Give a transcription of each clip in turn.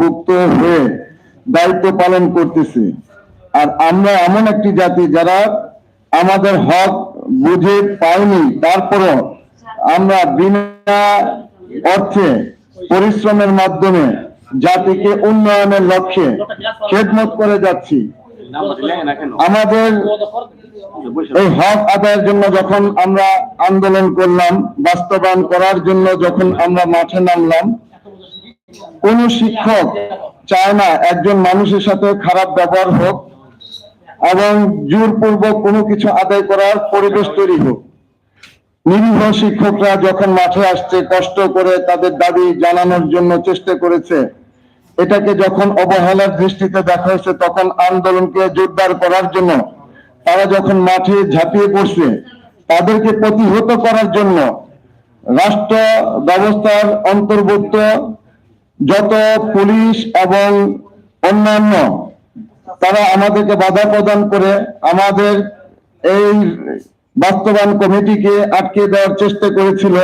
ভুক্ত হয়ে দায়িত্ব পালন করতেছি। আর আমরা এমন একটি জাতি যারা আমাদের হক বুঝে পাইনি তারপরও আমরা বিনা অর্থে পরিশ্রমের মাধ্যমে জাতিকে উন্নয়নের লক্ষ্যে খেদমত করে যাচ্ছি। আমাদের এই হক আদায়ের জন্য যখন আমরা আন্দোলন করলাম, বাস্তবায়ন করার জন্য যখন আমরা মাঠে নামলাম কোন শিক্ষক চায় না একজন মানুষের সাথে খারাপ ব্যবহার হোক এবং জোরপূর্বক কোনো কিছু আদায় করার পরিবেশ তৈরি হোক। নিরীহ শিক্ষকরা যখন মাঠে আসছে, কষ্ট করে তাদের দাবি জানানোর জন্য চেষ্টা করেছে, এটাকে যখন অবহেলার দৃষ্টিতে দেখা হয়েছে, তখন আন্দোলনকে জোরদার করার জন্য তারা যখন মাঠে ঝাঁপিয়ে পড়ছে, তাদেরকে প্রতিহত করার জন্য রাষ্ট্র ব্যবস্থার অন্তর্ভুক্ত যত পুলিশ এবং অন্যান্য, তারা আমাদেরকে বাধা প্রদান করে আমাদের এই বাস্তবায়ন কমিটিকে আটকে দেওয়ার চেষ্টা করেছিল।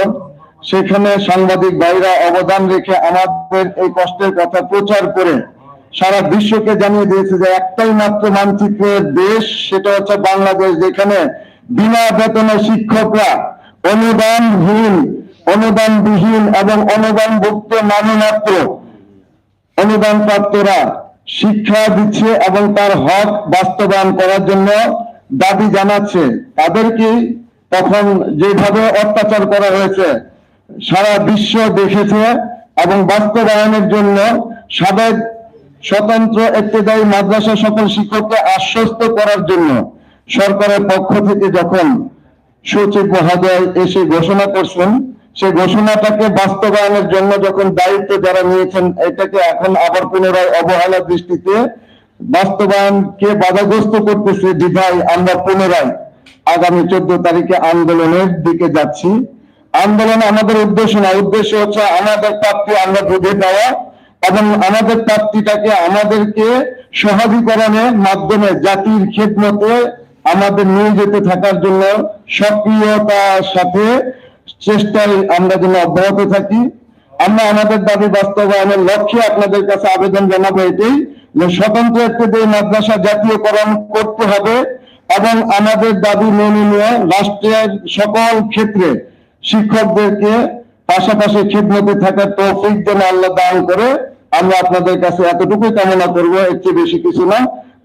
সেখানে সাংবাদিক ভাইরা অবদান রেখে আমাদের এই কষ্টের কথা প্রচার করে সারা বিশ্বকে জানিয়ে দিয়েছে যে একটাই মাত্র মানচিত্রের দেশ, সেটা হচ্ছে বাংলাদেশ, যেখানে বিনা বেতনে শিক্ষকরা অনুদানহীন অনুদানবিহীন এবং অনুদানভুক্ত নামমাত্র অনুদান প্রাপ্তরা শিক্ষা দিচ্ছে এবং তার হক বাস্তবায়ন করার জন্য দাবি জানাচ্ছে। তাদেরকে তখন যেভাবে অত্যাচার করা হয়েছে, সারা বিশ্ব দেখেছে এবং বাস্তবায়নের জন্য সাবেক স্বতন্ত্র একটিদায়ী মাদ্রাসা সকল শিক্ষককে আশ্বস্ত করার জন্য সরকারের পক্ষ থেকে যখন সচিব মহোদয় এসে ঘোষণা করছেন সেই ঘোষণাটাকে বাস্তবায়নের জন্য যখন দায়িত্ব যারা নিয়েছেন, এটাকে এখন আবার পুনরায় অবহেলার দৃষ্টিতে বাস্তবায়নকে বাধাগ্রস্ত করতেছে বিধায় আমরা পুনরায় আগামী চোদ্দ তারিখে আন্দোলনের দিকে যাচ্ছি। আন্দোলন আমাদের উদ্দেশ্য না, উদ্দেশ্য হচ্ছে আমাদের প্রাপ্তি আমরা বুঝে দেওয়া এবং আমাদের প্রাপ্তিটাকে আমাদেরকে সহজীকরণের মাধ্যমে জাতির খেদমতে আমাদের নিয়ে যেতে থাকার জন্য সক্রিয়তার সাথে চেষ্টায় আমরা যেন অব্যাহত থাকি। আমরা আমাদের দাবি বাস্তবায়নের লক্ষ্যে আপনাদের কাছে আবেদন জানাব এটাই যে স্বতন্ত্র একটি মাদ্রাসা জাতীয়করণ করতে হবে এবং আমাদের দাবি মেনে নিয়ে রাষ্ট্রের সকল ক্ষেত্রে শিক্ষকদেরকে পাশাপাশি খিদমতে থাকার তৌফিক যেন আল্লাহ দান করে, আমরা আপনাদের কাছে এতটুকুই কামনা করব, এর চেয়ে বেশি কিছু না।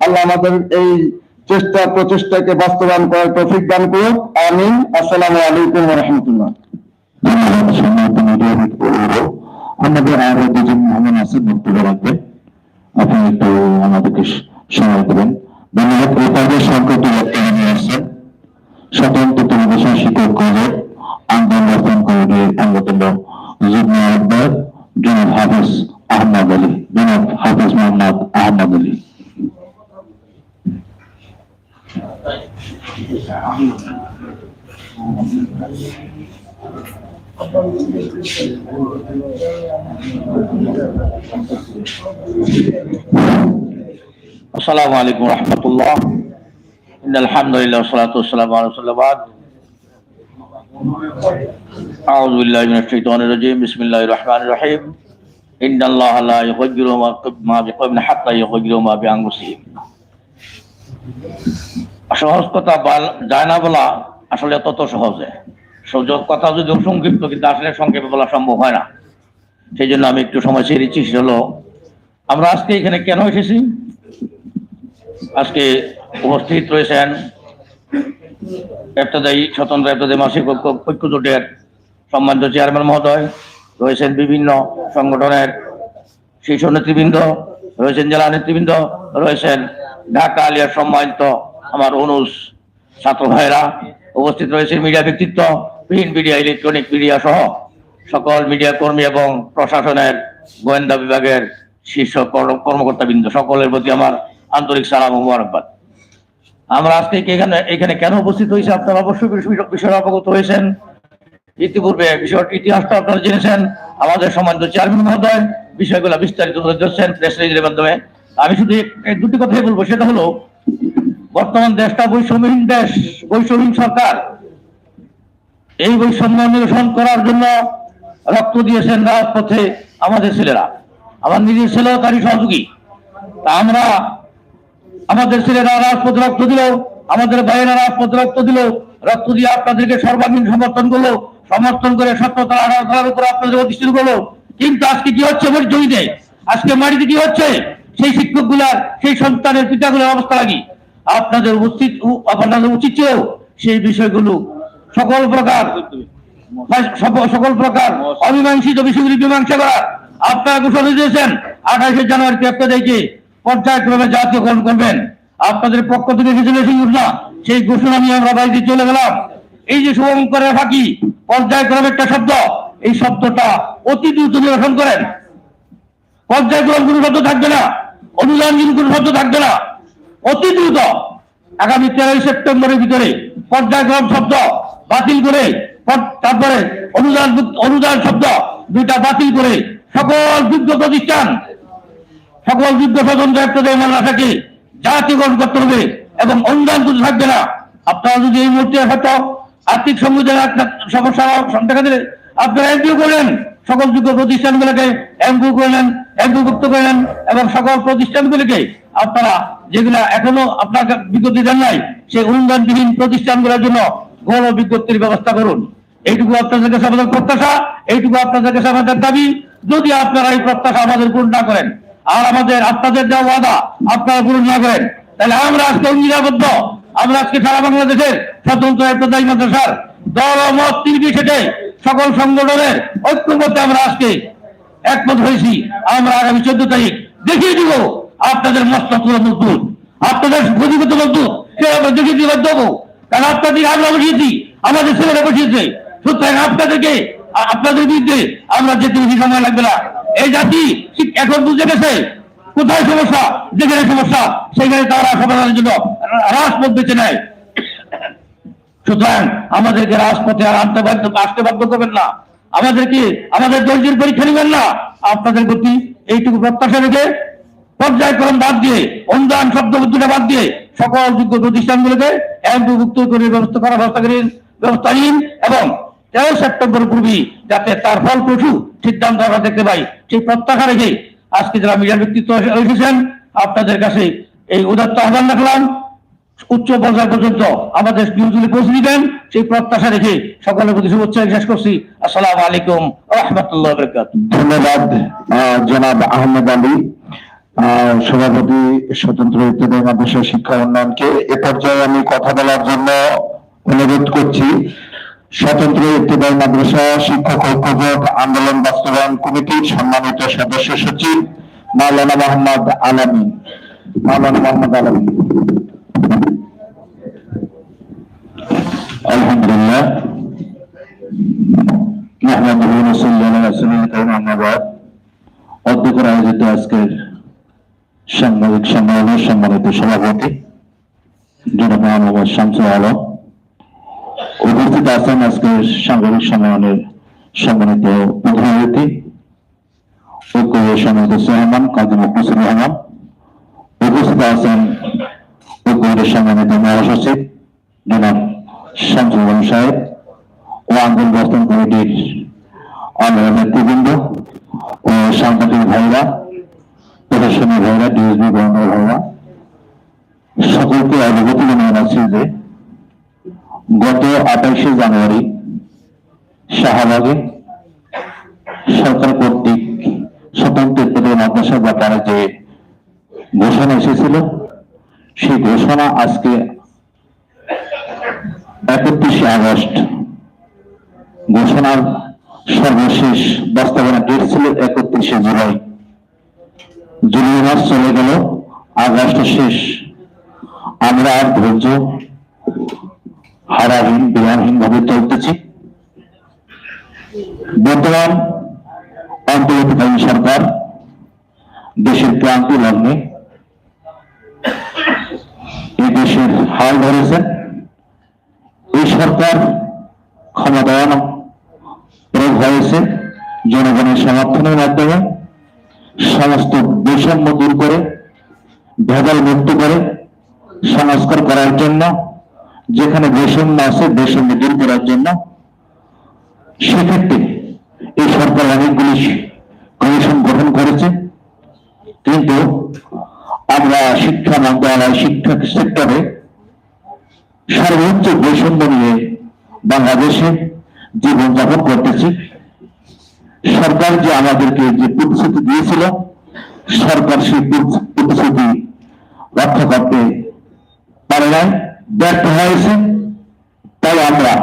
আল্লাহ আমাদের এই চেষ্টা, প্রচেষ্টাকে বাস্তবায়ন করার তৌফিক দান করুন আমিন। আসসালামু আলাইকুম রহমতুল্লাহ ধন্যবাদ সম্মানিত মিডিয়াবিদ বলব আপনি একটু আমাদেরকে সময় দেবেন ধন্যবাদ পর্যায়ে বক্তব্য নিয়ে আসছেন স্বতন্ত্র টেলিভিশন শিক্ষক কলেজ আন্দোলন কমিটির অন্যতম যুগ্ম আহ্বায়ক জনাব হাফিজ আহমদ আলী জনাব আহমদ আলী السلام عليكم ورحمة الله إن الحمد لله والصلاة والسلام على رسول الله بعد أعوذ بالله من الشيطان الرجيم بسم الله الرحمن الرحيم إن الله لا يغير ما- ما بقوم حتى يغيروا ما بأنفسهم সহজ কথা বল- যায় না বলা আসলে তত সহজে সহজ কথা যদি সংক্ষিপ্ত, কিন্তু আসলে সংক্ষেপে বলা সম্ভব হয় না। সেই জন্য আমি একটু সময় ছেড়ে দিচ্ছি সেটা হলো, আমরা আজকে এখানে কেন এসেছি? আজকে উপস্থিত রয়েছেন এফতাদায়ী, স্বতন্ত্র এফতাদায়ী মাসিক ঐক্য জোটের সম্মানিত চেয়ারম্যান মহোদয়, রয়েছেন বিভিন্ন সংগঠনের শীর্ষ নেতৃবৃন্দ, রয়েছেন জেলা নেতৃবৃন্দ, রয়েছেন ঢাকা আলিয়ার সম্মানিত আমার অনুষ ছাত্র ভাইরা, উপস্থিত রয়েছে মিডিয়া ব্যক্তিত্ব প্রিন্ট মিডিয়া ইলেকট্রনিক মিডিয়া সহ সকল মিডিয়া কর্মী এবং প্রশাসনের গোয়েন্দা বিভাগের শীর্ষ কর্ম- কর্মকর্তাবৃন্দ, সকলের প্রতি আমার আন্তরিক সালাম ও মোবারকবাদ। আমরা আজকে এখানে এখানে কেন উপস্থিত হয়েছে? আপনারা অবশ্যই বিষয়ে অবগত হয়েছেন। ইতিপূর্বে বিষয়টি ইতিহাসটা আপনারা জেনেছেন। আমাদের সম্মানিত চেয়ারম্যান মহোদয় বিষয়গুলো বিস্তারিত ধরছেন প্রেস রিলিজের মাধ্যমে। আমি শুধু দুটি কথাই বলব। সেটা হলো, বর্তমান দেশটা বৈষম্যহীন দেশ, বৈষম্যহীন সরকার। এই বৈষম্য নিরসন করার জন্য রক্ত দিয়েছেন রাজপথে আমাদের ছেলেরা। আমার নিজের ছেলে তারই সহযোগী। তা আমরা আমাদের ছেলেরা রাজপথ রক্ত দিল, আমাদের ভাইয়েরা রাজপথ রক্ত দিল, রক্ত দিয়ে আপনাদেরকে সর্বাঙ্গীন সমর্থন করল, সমর্থন করে সত্যতা আধার উপর আপনাদের অধিষ্ঠিত করল। কিন্তু আজকে কি হচ্ছে আমার জমিতে আজকে মাটিতে কি হচ্ছে? সেই শিক্ষকগুলার সেই সন্তানের পিতাগুলোর অবস্থা লাগি আপনাদের উচিত আপনাদের উচিত ছিল সেই বিষয়গুলো সকল প্রকার সকল- প্রকার অমীমাংসিত বিষয়গুলি মীমাংসা করা আপনারা ঘোষণা দিয়েছেন। আঠাশে জানুয়ারি একটা দেখে পর্যায়ক্রমে জাতীয়করণ করবেন। আপনাদের পক্ষ থেকে এসেছিল সেই ঘোষণা সেই ঘোষণা নিয়ে আমরা বাড়িতে চলে গেলাম। এই যে শুভঙ্করের ফাঁকি পর্যায়ক্রমে একটা শব্দ, এই শব্দটা অতি দ্রুত নিরসন করেন। পর্যায়ক্রম কোনো শব্দ থাকবে না, অনুদান কোনো শব্দ থাকবে না। অতি দ্রুত, আগামী তেরোই সেপ্টেম্বরের ভিতরে পর্যায়ক্রম শব্দ বাতিল করে তারপরে অনুদান অনুদান শব্দ দুইটা বাতিল করে সকল যোগ্য প্রতিষ্ঠান, সকল যোগ্য স্বজন দায়িত্বদের মাদ্রাসাকে জাতীয়করণ করতে হবে এবং অনুদান কিছু থাকবে না। আপনারা যদি এই মুহূর্তে হয়তো আর্থিক সংবিধান সমস্যা দেখা দিলে আপনারা এমপিও করলেন সকল যোগ্য প্রতিষ্ঠানগুলোকে এমপিও করলেন এমপিভুক্ত করলেন এবং সকল প্রতিষ্ঠানগুলিকে আপনারা যেগুলা এখনও আপনাকে বিজ্ঞপ্তি দেন নাই, সেই অনুদানবিহীন প্রতিষ্ঠানগুলোর জন্য গৌরব বিজ্ঞপ্তির ব্যবস্থা করুন। এইটুকু আপনাদের কাছে আমাদের প্রত্যাশা, এইটুকু আপনাদের কাছে আমাদের দাবি। যদি আপনারা এই প্রত্যাশা আমাদের পূরণ না করেন, আর আমাদের, আপনাদের দেওয়া ওয়াদা আপনারা পূরণ না করেন, তাহলে আমরা আজকে অঙ্গীকারবদ্ধ। আমরা আজকে সারা বাংলাদেশের স্বতন্ত্র একতাদায়ী মাদ্রাসার দল ও মত নির্বিশেষে সকল সংগঠনের ঐক্যমতে আমরা আজকে একমত হয়েছি। আমরা আগামী চোদ্দ তারিখ দেখিয়ে দিব আপনাদের মস্তক মজবুত। আপনাদের গতিগত মজবুত। সে আমরা দেখিয়ে বাধ্য হব। কারণ আপনাদের আমরা বসিয়েছি, আমাদের ছেলেরা বসিয়েছে। সুতরাং আপনাদেরকে আপনাদের বিরুদ্ধে আমরা যেতে বেশি সময় লাগবে না। এই জাতি এখন বুঝে গেছে কোথায় সমস্যা, যেখানে সমস্যা, সেখানে তারা সমাধানের জন্য রাজপথ বেছে নেয়। সুতরাং আমাদেরকে রাজপথে আর আনতে বাধ্য, আসতে বাধ্য করবেন না। আমাদেরকে, আমাদের দর্জির পরীক্ষা নেবেন না। আপনাদের প্রতি এইটুকু প্রত্যাশা রেখে পর্যায়ক্রম বাদ দিয়ে, অনুদান শব্দ বুদ্ধিটা বাদ দিয়ে সকল যোগ্য প্রতিষ্ঠানগুলোকে এমপিভুক্ত করে ব্যবস্থা করার ব্যবস্থা করেন ব্যবস্থা নিন এবং তেরো সেপ্টেম্বর পূর্বে যাতে তার ফলপ্রসূ সিদ্ধান্ত আমরা দেখতে পাই, সেই প্রত্যাশা রেখে আজকে যারা মিডিয়ার ব্যক্তিত্ব এসেছেন, আপনাদের কাছে এই উদাত্ত আহ্বান রাখলাম। উচ্চ পর্যায় পর্যন্ত আমাদের নিউজগুলি পৌঁছে দিবেন, সেই প্রত্যাশা রেখে সকলের প্রতি শুভেচ্ছা শেষ করছি। আসসালামু আলাইকুম রহমতুল্লাহ ধন্যবাদ জনাব আহমেদ আলী। সভাপতি স্বতন্ত্র ইত্যাদি মাদ্রাসা শিক্ষা উন্নয়নকে এ পর্যায়ে আমি কথা বলার জন্য অনুরোধ করছি। স্বতন্ত্র ইত্যাদি মাদ্রাসা শিক্ষক ঐক্যজোট আন্দোলন বাস্তবায়ন কমিটির সম্মানিত সদস্য সচিব মাওলানা মোহাম্মদ আলামী। মাওলানা মোহাম্মদ আলামী। আলহামদুলিল্লাহ। নাহমাদুহু ওয়া নাসসাল্লাহু আলা আয়োজিত আজকের সাংবাদিক সম্মেলনের সম্মানিত সভাপতি জনাব মোহাম্মদ শামসু আলম। উপস্থিত আছেন আজকের সাংবাদিক সম্মেলনের সম্মানিত প্রধানমন্ত্রী ঐক্য সম্মানিত সোহমান কাজী মুখলিসুর রহমান। উপস্থিত আছেন ঐক্যের সম্মানিত মহাসচিব জনাব শামসুল আলম সাহেব ও আন্দোলন বর্তমান কমিটির অন্য নেতৃবৃন্দ ও সাংবাদিক ভাইরা। প্রদর্শনী ভাইরা ডিএসবি গভর্নর ভাইরা সকলকে অবগত জানাচ্ছি যে গত আঠাইশে জানুয়ারি শাহবাগে সরকার কর্তৃক স্বতন্ত্র পদে মাদ্রাসা ব্যাপারে যে ঘোষণা এসেছিল, সেই ঘোষণা আজকে একত্রিশে আগস্ট ঘোষণার সর্বশেষ বাস্তবায়ন ডেট ছিল একত্রিশে জুলাই। জুলাই মাস চলে গেল, আগস্ট শেষ। আমরা আর ধৈর্য, হারাহীন বিরামহীন ভাবে চলতেছি। বর্তমান অন্তর্বর্তীকালীন সরকার দেশের ক্রান্তি লগ্নে এই দেশের হাল ধরেছেন এই সরকার ক্ষমতায়ন প্রয়োগ হয়েছে জনগণের সমর্থনের মাধ্যমে। সমস্ত বৈষম্য দূর করে, ভেদাল মুক্ত করে, সংস্কার করার জন্য, যেখানে বৈষম্য আছে, বৈষম্য দূর করার জন্য, সেক্ষেত্রে এই সরকার অনেকগুলি কমিশন গঠন করেছে। কিন্তু আমরা শিক্ষা মন্ত্রণালয়, শিক্ষা সেক্টরে সর্বোচ্চ বৈষম্য নিয়ে বাংলাদেশে জীবনযাপন করতেছি। সরকার যে আমাদেরকে যে প্রতিশ্রুতি দিয়েছিল, সরকার সেই প্রতিশ্রুতি রক্ষা করতে পারে নাই, ব্যর্থ হয়েছে। তাই আমরা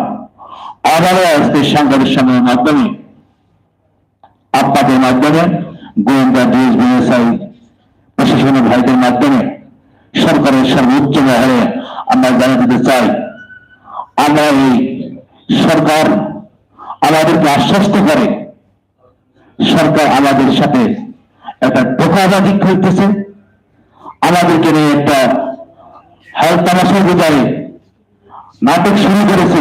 আবারও আজকে সাংবাদিক সম্মেলনের মাধ্যমে, আপনাদের মাধ্যমে, গোয়েন্দা ডিএস বিএসআই প্রশাসনের ভাইদের মাধ্যমে, সরকারের সর্বোচ্চ মহলে আমরা জানিয়ে দিতে চাই, আমরা এই সরকার আমাদেরকে আশ্বস্ত করে সরকার আমাদের সাথে একটা ধোকাবাজি করতেছে আমাদেরকে নিয়ে একটা হাল তামাশা বোঝায়, নাটক শুরু করেছে।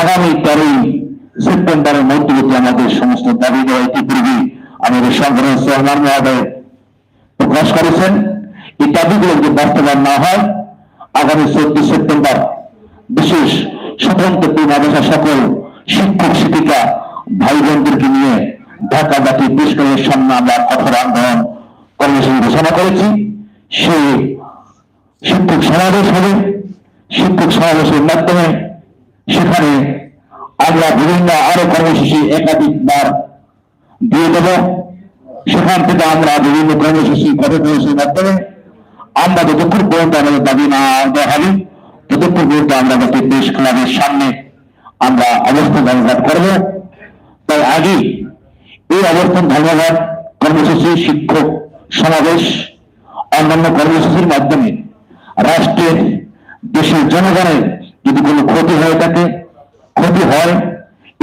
আগামী তেরোই সেপ্টেম্বরের মধ্যবর্তী আমাদের সমস্ত দাবি দেওয়া ইতিপূর্বে আমাদের সংগ্রাম চেয়ারম্যান মহোদয় প্রকাশ করেছেন। এই দাবিগুলো যদি বাস্তবায়ন না হয়, আগামী চোদ্দ সেপ্টেম্বর বিশেষ স্বতন্ত্র মাদ্রাসা সকল শিক্ষক শিক্ষিকা ভাই বোনদেরকে নিয়ে ঢাকা জাতীয় পুরস্কারের সামনে আমরা কঠোর আন্দোলন কর্মসূচি ঘোষণা করেছি। সেই শিক্ষক সমাবেশ হবে। শিক্ষক সমাবেশের মাধ্যমে সেখানে আমরা বিভিন্ন আরও কর্মসূচি একাধিকবার দিয়ে দেব। সেখান থেকে আমরা বিভিন্ন কর্মসূচি কর্মসূচির মাধ্যমে আমরা যতক্ষণ পর্যন্ত আমাদের দাবি না দেওয়া হবে, ততক্ষণ পর্যন্ত আমরা যাতে দেশ ক্লাবের সামনে আমরা অবস্থান ধর্মঘাট করব। আগে এই অবস্থান ধর্মঘাট, কর্মসূচি, শিক্ষক, সমাবেশ, অন্যান্য কর্মসূচির মাধ্যমে রাষ্ট্রের, দেশের জনগণের যদি কোনো ক্ষতি হয়ে থাকে, ক্ষতি হয়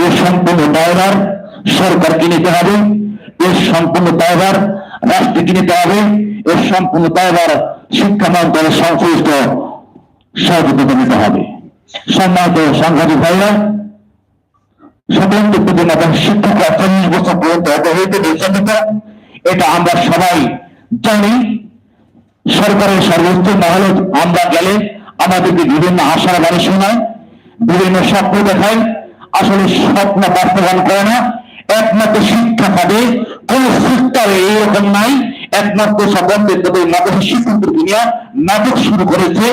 এর সম্পূর্ণ দায়ভার সরকারকে নিতে হবে এর সম্পূর্ণ দায়ভার রাষ্ট্রকে নিতে হবে এর সম্পূর্ণ দায়ভার শিক্ষা মন্ত্রণালয়ের সংশ্লিষ্ট সহযোগিতা নিতে হবে। সম্মানিত সাংবাদিক ভাইরা স্বতন্ত্র প্রতিদিন এবং শিক্ষক চল্লিশ বছর পর্যন্ত অবহিত নির্যাতিত এটা আমরা সবাই জানি। সরকারের সর্বোচ্চ মহলে আমরা গেলে আমাদেরকে বিভিন্ন আশার বাণী শোনায়, বিভিন্ন স্বপ্ন দেখায়। আসলে স্বপ্ন বাস্তবায়ন করে না, একমাত্র শিক্ষা খাতে কোন শিক্ষারে এইরকম নাই। একমাত্র সম্রাটের তাদের মাদ্রাসা শিক্ষকদের দুনিয়া, নাটক শুরু করেছে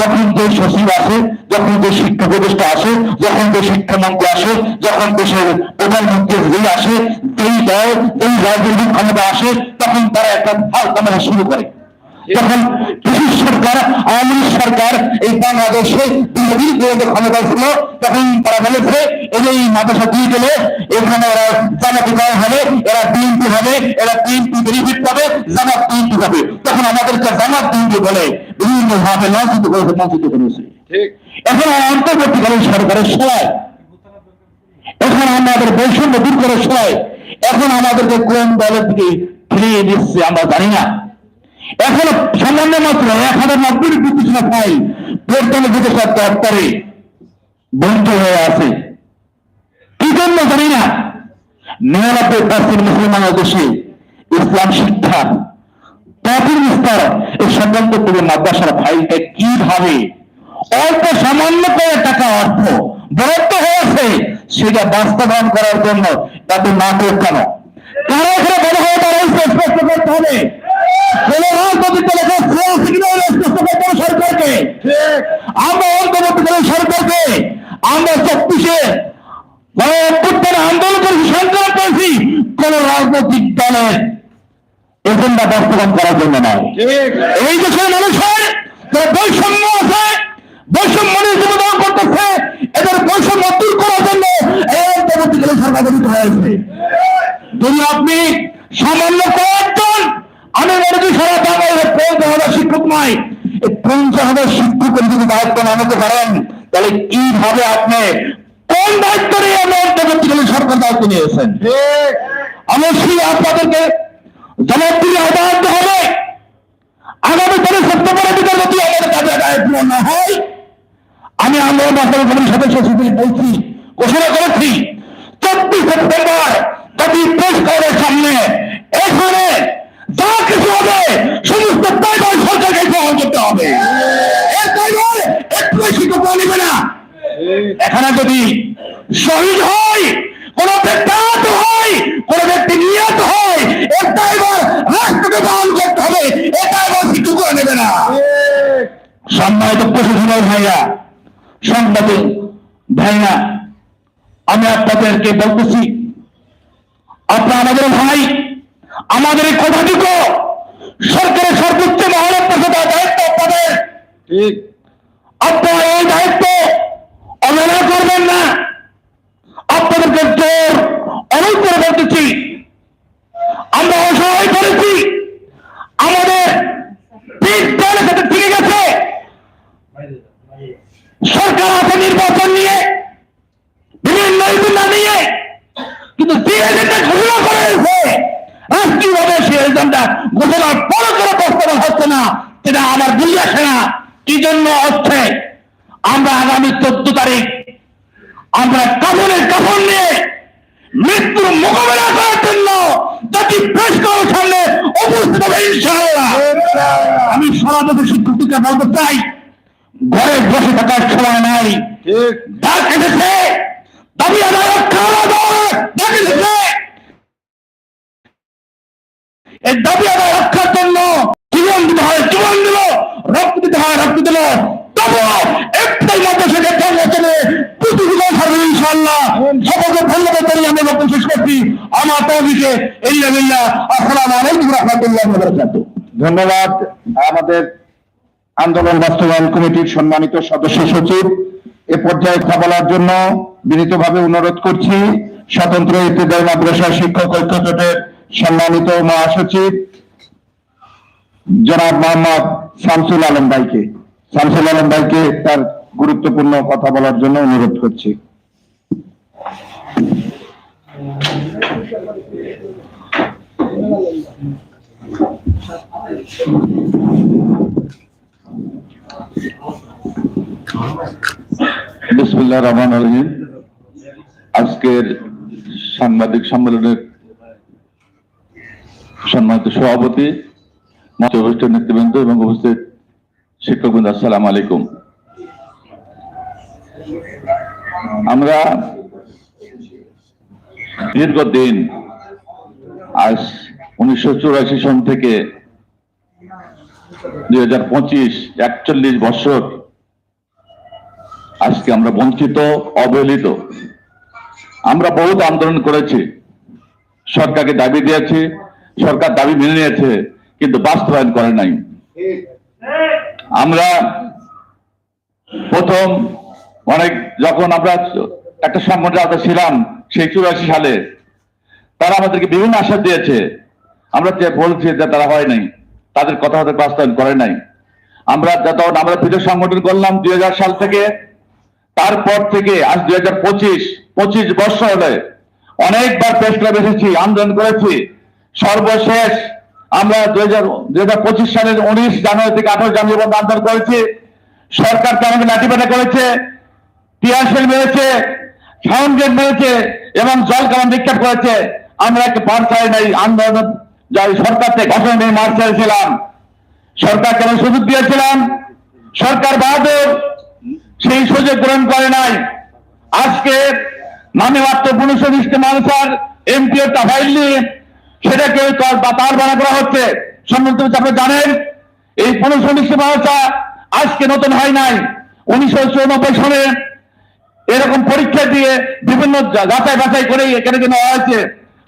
যখন যে সচিব আসে, যখন যে শিক্ষা ব্যবস্থা আসে, যখন যে শিক্ষামন্ত্রী আসে, যখন দেশের প্রধানমন্ত্রী যেই আসে, যেই দল, যেই রাজনৈতিক ক্ষমতা আসে, তখন তারা একটা ভালো শুরু করে। যখন ব্রিটিশ সরকার আওয়ামী লীগ সরকার এই বাংলাদেশে দীর্ঘদিন পর্যন্ত ক্ষমতা ছিল তখন তারা বলেছে এই এই মাদ্রাসা দিয়ে গেলে এখানে এরা জামাতি করা হবে এরা বিএনপি হবে এরা বিএনপি বেনিফিট পাবে জামাত বিএনপি পাবে তখন আমাদেরকে জামাত বিএনপি বলে বিভিন্ন ভাবে লাঞ্ছিত করেছে বঞ্চিত করেছে। এখন অন্তর্বর্তীকালীন সরকারের সময় এখন আমাদের বৈষম্য দূর করার সময় এখন আমাদেরকে কোন দলের দিকে ফিরিয়ে দিচ্ছে আমরা জানি না। এখন সামান্য মাত্র এক হাজার নব্বই প্রতিষ্ঠা ফাইল প্রথমে বিদেশের দপ্তরে বন্ধ হয়ে আছে। কি জন্য জানি না। নিরানব্বই পার্সেন্ট মুসলমান দেশে ইসলাম শিক্ষা তাদের বিস্তার এই সংক্রান্ত করে মাদ্রাসার ফাইলটা কীভাবে অল্প সামান্য করে টাকা অর্থ বরাদ্দ হয়েছে সেটা বাস্তবায়ন করার জন্য এত নাটক কেন কারও এখানে বড় হয়ে দাঁড়াইছে, স্পষ্ট করতে হবে। সরকারকে। আমরা অন্তর্বর্তীকালীন সরকারকে, আমরা চব্বিশে আন্দোলন করেছি, সংগ্রাম করেছি। কোন রাজনৈতিক দলের এজেন্ডা বাস্তবায়ন করার জন্য নয়। এই দেশের মানুষের বৈষম্য আছে, বৈষম্য নিয়ে করতেছে, এদের বৈষম্য দূর করার জন্য এই অন্তর্বর্তীকালীন সরকার গঠিত হয়েছে। যদি আপনি সামান্য কয়েকজন আমি মনে করি সারা বাংলাদেশে পঞ্চাশ হাজার শিক্ষক নয় এই পঞ্চাশ হাজার শিক্ষকের যদি দায়িত্ব না নিতে পারেন তাহলে কীভাবে আপনি কোন দায়িত্ব নিয়ে আমি অন্তর্বর্তীকালীন সরকার দায়িত্ব নিয়েছেন? অবশ্যই আপনাদেরকে জবাবদিহি আদায় হবে। আগামী দিনে সেপ্টেম্বরের দিকে যদি আমাদের কাজে আদায় পূরণ না হয় আমি আন্দোলন বাস্তবায়ন কমিটির সদস্য হিসেবে বলছি ঘোষণা করেছি চব্বিশ সেপ্টেম্বর যদি প্রেস ক্লাবের সামনে এখানে যা কিছু হবে সমস্ত দায়ভার সরকারকে গ্রহণ করতে হবে। এর একটু বেশি তো না। এখানে যদি শহীদ হয়, কোন ব্যক্তান্ত হয়, কোন ব্যক্তি নিহত হয় এর দায়ভার রাষ্ট্রকে বহন করতে হবে। এ দায়ভার কিছু করে নেবে না। সম্মানিত প্রশাসনের ভাইয়া সংবাদে ভাইয়া, আমি আপনাদেরকে বলতেছি, আপনার আমাদের ভাই আমাদের এই কথাটুকু সরকারের সর্বোচ্চ মহলে পৌঁছে দেওয়ার দায়িত্ব আপনাদের আপনারা এই দায়িত্ব অবহেলা করবেন না। আপনাদেরকে জোর অনেক করে বলতেছি আমরা অসহায় করেছি। আমাদের সাথে ঠিক গেছে। সরকার আছে নির্বাচন নিয়ে বিভিন্ন নিয়ে কিন্তু যে ঘোষণা করা হয়েছে রাষ্ট্রীয়ভাবে সেই এজেন্ডা ঘোষণার পরে করে বাস্তবায়ন হচ্ছে না সেটা আমার বুঝে আসে না কি জন্য হচ্ছে? আমরা আগামী চোদ্দ তারিখ আমরা কাপড়ের কাপড় নিয়ে মৃত্যুর মোকাবেলা করার জন্য জাতি প্রেস করার সামনে উপস্থিত হবে ইনশাআল্লাহ। আমি দেশের শিক্ষককে বলতে চাই ঘরে বসে থাকার সময় নাই। ঠিক। ডাক এসেছে দাবি আদায় রক্ষা আদায় ডাক এসেছে এই দাবি আদায় রক্ষার জন্য জীবন দিতে হয় জীবন দিল রক্ত দিতে ধন্যবাদ আমাদের আন্দোলন বাস্তবায়ন কমিটির সম্মানিত সদস্য সচিব, এ পর্যায়ে কথা বলার জন্য বিনীতভাবে অনুরোধ করছি, স্বতন্ত্র ইত্তেদায়ী মাদ্রাসা শিক্ষক ঐক্য জোটের সম্মানিত মহাসচিব, জনাব মোহাম্মদ শামসুল আলম ভাইকে। শামসুল আলম ভাইকে তার গুরুত্বপূর্ণ কথা বলার জন্য অনুরোধ করছি। রহমান রহিম। আজকের সাংবাদিক সম্মেলনের সম্মানিত সভাপতি, মঞ্চে উপস্থিত নেতৃবৃন্দ এবং উপস্থিত শিক্ষকবৃন্দ আসসালাম আলাইকুম। আমরা দীর্ঘদিন আজ উনিশশো চুরাশি সন থেকে দুই হাজার পঁচিশ, একচল্লিশ বছর আজকে আমরা বঞ্চিত, অবহেলিত। আমরা বহুত আন্দোলন করেছি। সরকারকে দাবি দিয়েছি, সরকার দাবি মেনে নিয়েছে, কিন্তু বাস্তবায়ন করে নাই। আমরা প্রথম অনেক যখন আমরা একটা সংগঠন আমরা ছিলাম সেই চুরাশি সালে, তারা আমাদেরকে বিভিন্ন আশ্বাস দিয়েছে। আমরা যে বলছি যে তারা হয় নাই, তাদের কথা হতে বাস্তবায়ন করে নাই। আমরা যখন আমরা পৃথক সংগঠন করলাম দুই হাজার সাল থেকে, তারপর থেকে আজ দুই হাজার পঁচিশ পঁচিশ বছর হলে অনেকবার প্রেস ক্লাব এসেছি, আন্দোলন করেছি। সর্বশেষ আমরা দুই হাজার দুই হাজার পঁচিশ সালের উনিশ জানুয়ারি থেকে আঠারো জানুয়ারি পর্যন্ত আন্দোলন করেছি। সরকার আমাকে লাঠিপেটা করেছে টিয়ারশেল মেরেছে, সাউন্ড মেরেছে এবং জল কামান নিক্ষেপ করেছে, আমরা একটা পার চাই নাই, আন্দোলন যাই সরকার থেকে ঘোষণা নিয়ে মার চাইছিলাম সরকার কেন সুযোগ দিয়েছিলাম? সরকার বাহাদুর সেই সুযোগ গ্রহণ করে নাই। আজকে নামে মাত্র পুনঃসমিষ্ট মানুষের এমপি একটা ফাইল নিয়ে সেটাকে তার বা তার বানা করা হচ্ছে। সম্বন্ধে আপনি জানেন, এই পুনঃসমিষ্ট মানুষা আজকে নতুন হয় নাই। উনিশশো চৌরানব্বই এরকম পরীক্ষা দিয়ে বিভিন্ন যাচাই বাছাই করে এখানে কেন হয়েছে।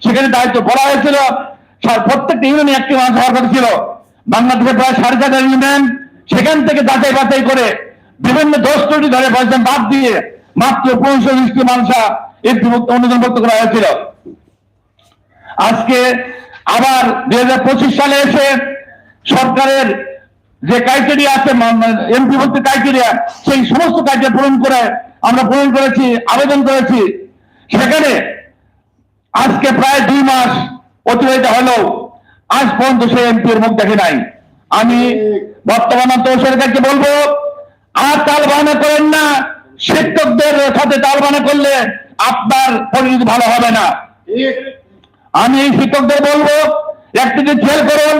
সেখানে দায়িত্ব বলা হয়েছিল। প্রত্যেকটা ইউনিয়নে একটি মানুষ হওয়ার কথা ছিল। বাংলাদেশে প্রায় সাড়ে চার ইউনিয়ন। সেখান থেকে যাচাই বাছাই করে বিভিন্ন দোষ ত্রুটি ধরে বলছেন বাদ দিয়ে মাত্র পঁয়ষট্টি মানুষা একটিভুক্ত অনুদানভুক্ত করা হয়েছিল। আজকে আবার দুই হাজার পঁচিশ সালে এসে সরকারের যে ক্রাইটেরিয়া আছে এমপি ভর্তি ক্রাইটেরিয়া সেই সমস্ত ক্রাইটেরিয়া পূরণ করে আমরা পূরণ করেছি, আবেদন করেছি। সেখানে আজকে প্রায় দুই মাস অতিবাহিত হলো আজ পর্যন্ত সে এমপির মুখ দেখে নাই। আমি বর্তমান সরকারকে বলব, আর তাল বাহানা করেন না। শিক্ষকদের সাথে তাল বাহানা করলে আপনার পরিণতি ভালো হবে না। আমি এই শিক্ষকদের বলব, একটু যে খেয়াল করুন,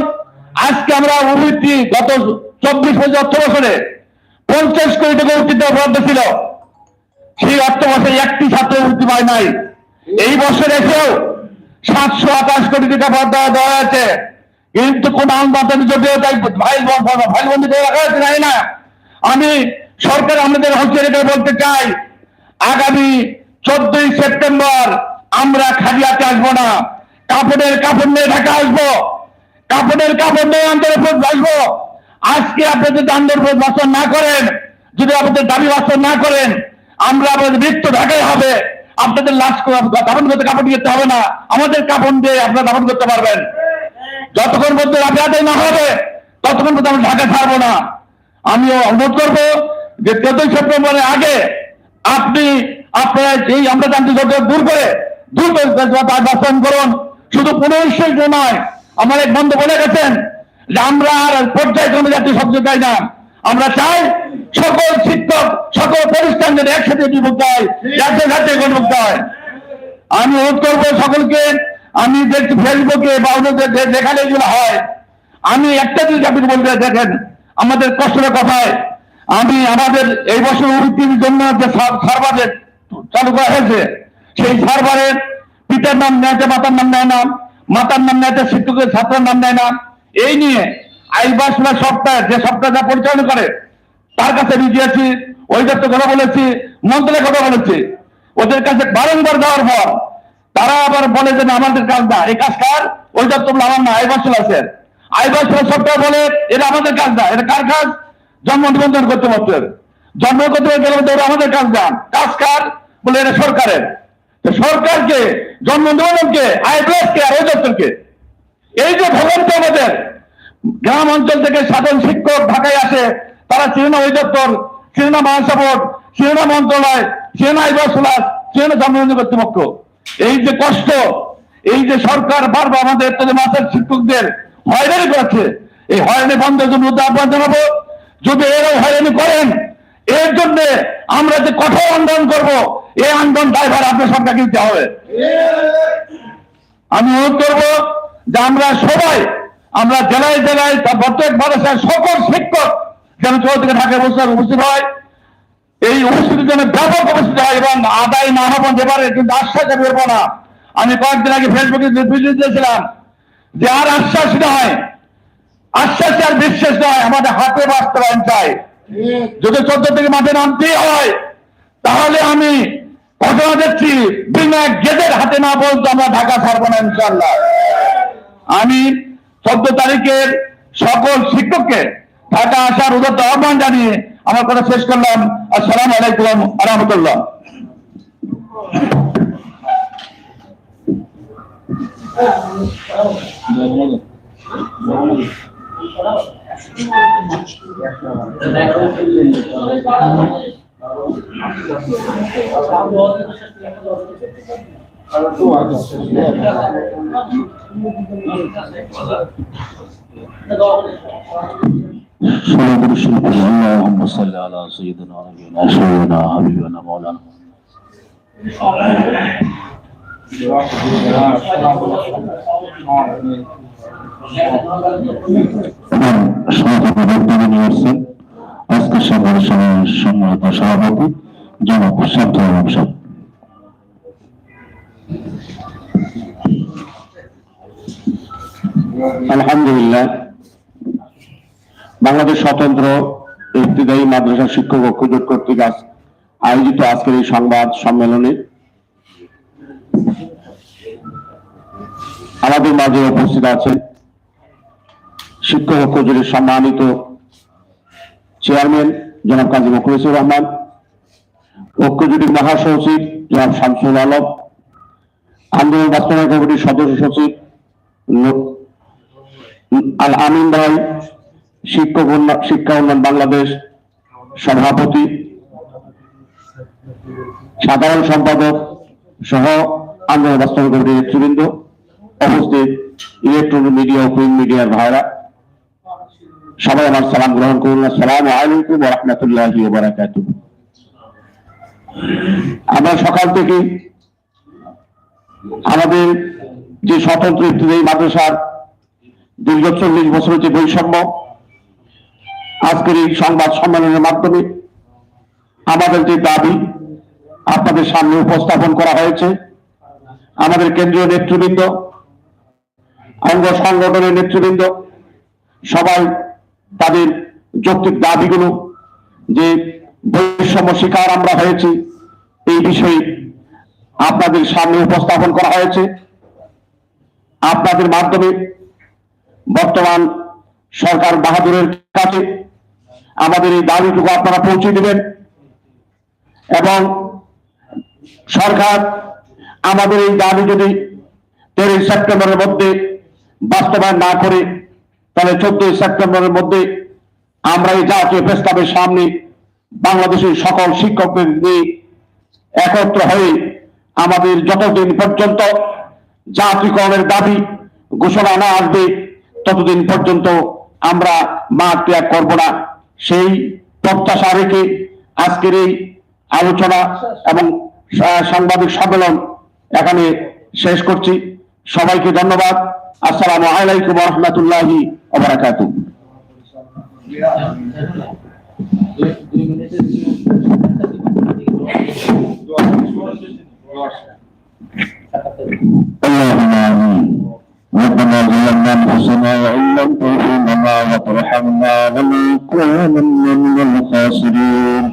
আজকে আমরা অভিবৃদ্ধি গত চব্বিশ বছর অর্থ বছরে পঞ্চাশ কোটি টাকা উত্তীর্ণ বরাদ্দ ছিল। সেই অর্থ বছরে একটি ছাত্র বৃত্তি পায় নাই। এই বছর এসেও সাতশো আঠাশ কোটি টাকা বরাদ্দ দেওয়া হয়েছে। কিন্তু কোন আন্দোলন যদিও তাই ফাইল বন্দি করে রাখা হয়েছে না আমি সরকার আমাদের হচ্ছে করে বলতে চাই, আগামী চোদ্দই সেপ্টেম্বর আমরা খালিয়াতে আসব না। কাপড়ের কাপড় নিয়ে ঢাকা আসব। কাপড়ের কাপড় নিয়ে আন্দোলন আসব। আজকে আপনি যদি আন্দোলন বাস্তব না করেন, যদি আপনাদের দাবি বাস্তব না করেন, আমরা আপনাদের মৃত্যু ঢাকাই হবে। আপনাদের লাশ দাপন করতে কাপড় দিতে হবে না। আমাদের কাপড় দিয়ে আপনারা দাপন করতে পারবেন। যতক্ষণ পর্যন্ত রাতে আদায় না হবে, ততক্ষণ পর্যন্ত আমরা ঢাকা ছাড়বো না। আমিও অনুরোধ করব যে চোদ্দই সেপ্টেম্বরের আগে আপনি আপনার যেই আমরা জানতে দূর করে দূর করে বাস্তবায়ন করুন। শুধু পুনর্শীল নয়, আমার এক বন্ধু বলে গেছেন যে আমরা আর পর্যায়ক্রমে জাতীয় শব্দ চাই না। আমরা চাই সকল শিক্ষক, সকল প্রতিষ্ঠান যেন একসাথে বিভক্ত হয় জাতীয় জাতীয় গণভুক্ত হয়। আমি অনুরোধ করব সকলকে, আমি দেখছি ফেসবুকে বা যেখানে এগুলো হয়, আমি একটা জিনিস আপনি বলতে দেখেন, আমাদের কষ্টের কথায়? আমি আমাদের এই বছর উন্নতির জন্য যে সার- সার্ভারের চালু করা হয়েছে, সেই সার্ভারের পিতার নাম নেয় মাতার নাম নেয় না, মাতার নাম নেয় শিক্ষকের ছাত্রের নাম নেয় না, এই নিয়ে আইবাস সপ্তাহ যে সপ্তাহ যা পরিচালনা করে, তার কাছে গিয়েছি ওই দপ্তর কথা বলেছি মন্ত্রণালয়ের কথা বলেছি। ওদের কাছে বারংবার দেওয়ার পর, তারা আবার বলে যে আমাদের কাজ না, এই কাজ কার? ওই দপ্তর আমার না আইবাসুল আছে আইবাসুল সপ্তাহ বলে, এটা আমাদের কাজ না, এটা কার কাজ? জন্ম নিবন্ধন করতে পারতেন জন্ম করতে আমাদের কাজ না, কাজ কার? বলে, এটা সরকারের। সরকারকে নিবন্ধনকে আইবাসকে আর ওই দপ্তরকে। এই যে ভবনটা আমাদের গ্রাম অঞ্চল থেকে সাধারণ শিক্ষক ঢাকায় আসে, তারা চিরনা অধিদপ্তর চিরনা মহাসভা বোর্ড চিরনা মন্ত্রণালয় চিরনা আইবাসুলাস চিরনা জন্মবন্ধ কর্তৃপক্ষ। এই যে কষ্ট, এই যে সরকার বারবার আমাদের মাসের শিক্ষকদের হয়রানি করেছে, এই হয়রানি বন্ধের জন্য আহ্বান জানাব। যদি এরাও হয়রানি করেন, এর জন্য আমরা যে কঠোর আন্দোলন করব এই আন্দোলন ড্রাইভার আপনার সরকারকে দিতে হবে। আমি অনুরোধ করব যে আমরা সবাই আমরা জেলায় জেলায় তা প্রত্যেক মানুষের সকল শিক্ষক যেন চৌধুরী থেকে ঢাকা বসে উপস্থিত হয়। এই উপস্থিতির জন্য ব্যাপক উপস্থিত হয় এবং আদায় না হবেন এবারে কিন্তু আশ্বাস আমি করব না। আমি কয়েকদিন আগে ফেসবুকে দিয়েছিলাম যে আর আশ্বাস নয় আশ্বাস আর বিশ্বাস নয় আমাদের হাতে বাস্তবায়ন চাই। যদি চোদ্দ থেকে মাঠে নামতেই হয় তাহলে আমি ঘটনা দেখছি বিনা গেদের হাতে না বলতে আমরা ঢাকা ছাড়বো না ইনশাল্লাহ আমি চোদ্দ তারিখের সকল শিক্ষককে ঢাকা আসার উদত্ত আহ্বান জানিয়ে আমার কথা শেষ করলাম। আসসালাম আলাইকুম আহমতুল্লাহ সমাদর শিল্পী আল্লাহুম্মা সাল্লি আলা সাইয়্যিদিনা ওয়া নাবিয়িনা শাফিঈনা হাবিবানা মাওলানা সমাজের বক্তব্য নিয়ে আসছেন আজকের সভার সম্মানিত সভাপতি জনাব শান্ত সাহেব আলহামদুলিল্লাহ। বাংলাদেশ স্বতন্ত্র ইবতিদায়ী মাদ্রাসা শিক্ষক ঐক্য জোট কর্তৃক আয়োজিত আজকের এই সংবাদ সম্মেলনে আমাদের মাঝে উপস্থিত আছেন শিক্ষক ঐক্য জোটের সম্মানিত চেয়ারম্যান জনাব কাজী মুখলিসুর রহমান, ঐক্য জোটের মহাসচিব জনাব শামসুল আলম, আন্দোলন বাস্তবায়ন কমিটির সদস্য সচিব আল আমিন ভাই, শিক্ষক শিক্ষা উন্নয়ন বাংলাদেশ সভাপতি, সাধারণ সম্পাদক সহ আন্দোলন বাস্তবায়ন কমিটির নেতৃবৃন্দ, উপস্থিত ইলেকট্রনিক মিডিয়া ও প্রিন্ট মিডিয়ার ভাইরা। সবাই আমার সালাম গ্রহণ করুন। আসসালামু আলাইকুম রাহমাতুল্লাহি আমরা সকাল থেকে আমাদের যে স্বতন্ত্র এই মাদ্রাসার দীর্ঘ চল্লিশ বছরের যে বৈষম্য, আজকের এই সংবাদ সম্মেলনের মাধ্যমে আমাদের যে দাবি আপনাদের সামনে উপস্থাপন করা হয়েছে, আমাদের কেন্দ্রীয় নেতৃবৃন্দ অঙ্গ সংগঠনের নেতৃবৃন্দ, সবাই তাদের যৌক্তিক দাবিগুলো, যে বৈষম্য শিকার আমরা হয়েছি, এই বিষয়ে আপনাদের সামনে উপস্থাপন করা হয়েছে। আপনাদের মাধ্যমে বর্তমান সরকার বাহাদুরের কাছে আমাদের এই দাবিটুকু আপনারা পৌঁছে দেবেন এবং সরকার আমাদের এই দাবি যদি তেরোই সেপ্টেম্বরের মধ্যে বাস্তবায়ন না করে তাহলে চোদ্দই সেপ্টেম্বরের মধ্যে আমরা এই জাতীয় প্রস্তাবের সামনে বাংলাদেশের সকল শিক্ষকদের নিয়ে একত্র হয়ে আমাদের যতদিন পর্যন্ত জাতীয়করণের দাবি ঘোষণা না আসবে, ততদিন পর্যন্ত আমরা মাঠ ত্যাগ করব না। সেই প্রত্যাশা রেখে আজকের এই আলোচনা এবং সাংবাদিক সম্মেলন এখানে শেষ করছি। সবাইকে ধন্যবাদ। আসসালামু আলাইকুম রহমতুল্লাহি ওবরাকাতুহ اللهم آمين ربنا ظلمنا أنفسنا وإن لم تغفر لنا وترحمنا لنكونن من الخاسرين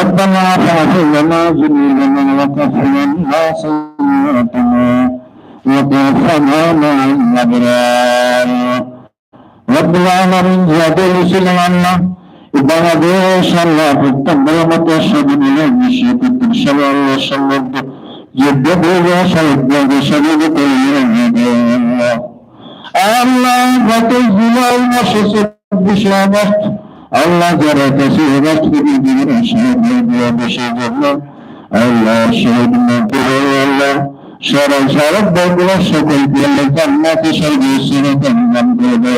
ربنا فاغفر لنا ذنوبنا وكفر عنا سيئاتنا وقفنا الأبرار رب العالمين يا دل سلمان إبنا ديش الله في التبرمة شبن لنشي كتب شبع وشمد يبدو وشمد وشمد تيرمد الله فتزل المشيس بشامت الله جرى تسيرت في الدين شهد يا بشهد الله الله شهد من الله শহীদ মন্ত্রী আল্লাহ সারা সারা বগুলো সকল পেলে জান্নাতে সর্বস্ব দান করে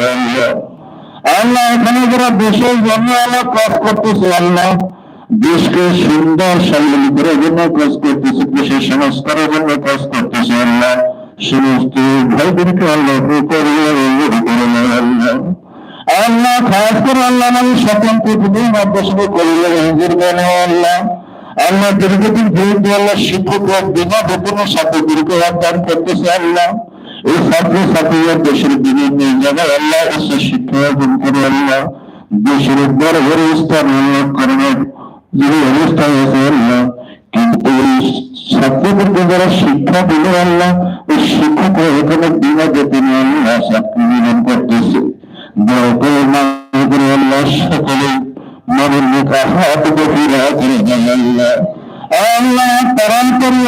আল্লাহ এখানে যারা দেশের জন্য আল্লাহ কাজ করতেছে, আল্লাহ দেশকে সুন্দর সাবলীল করার জন্য কাজ করতেছে, দেশের সংস্কারের জন্য কাজ করতেছে, আল্লাহ সমস্ত ভাইদেরকে আল্লাহ আল্লাহ। আল্লাহ, খাস করে আল্লাহ আমি সকল পৃথিবীর মাদ্রাসা করিলে আল্লাহ। আল্লাহ দীর্ঘদিন বিরুদ্ধে আল্লাহ শিক্ষক বিনা বেতনের ছাত্রদেরকে দান করতেছে আল্লাহ। এই ছাত্র ছাত্রীরা দেশের বিভিন্ন জায়গায় আল্লাহ এসে শিক্ষা অর্জন করে আল্লাহ। দেশের বড় বড় স্থান উল্লেখ করার যে অবস্থা হয়েছে আল্লাহ। কিন্তু ছাত্রদেরকে যারা শিক্ষা দিল আল্লাহ, ওই শিক্ষকরা এখানে বিনা বেতনে আল্লাহ চাকরি নিবেদন করতেছে। দয়া করে না করে আল্লাহ সকলে মনের মুখে হাত গভীরা করে দেয় আল্লাহ আল্লাহ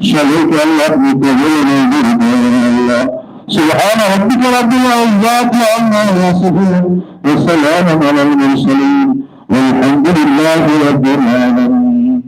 شهدت شريك له بكبير جدا الله سبحان ربك رب العزات عما يصفون وسلام على المرسلين والحمد لله رب العالمين.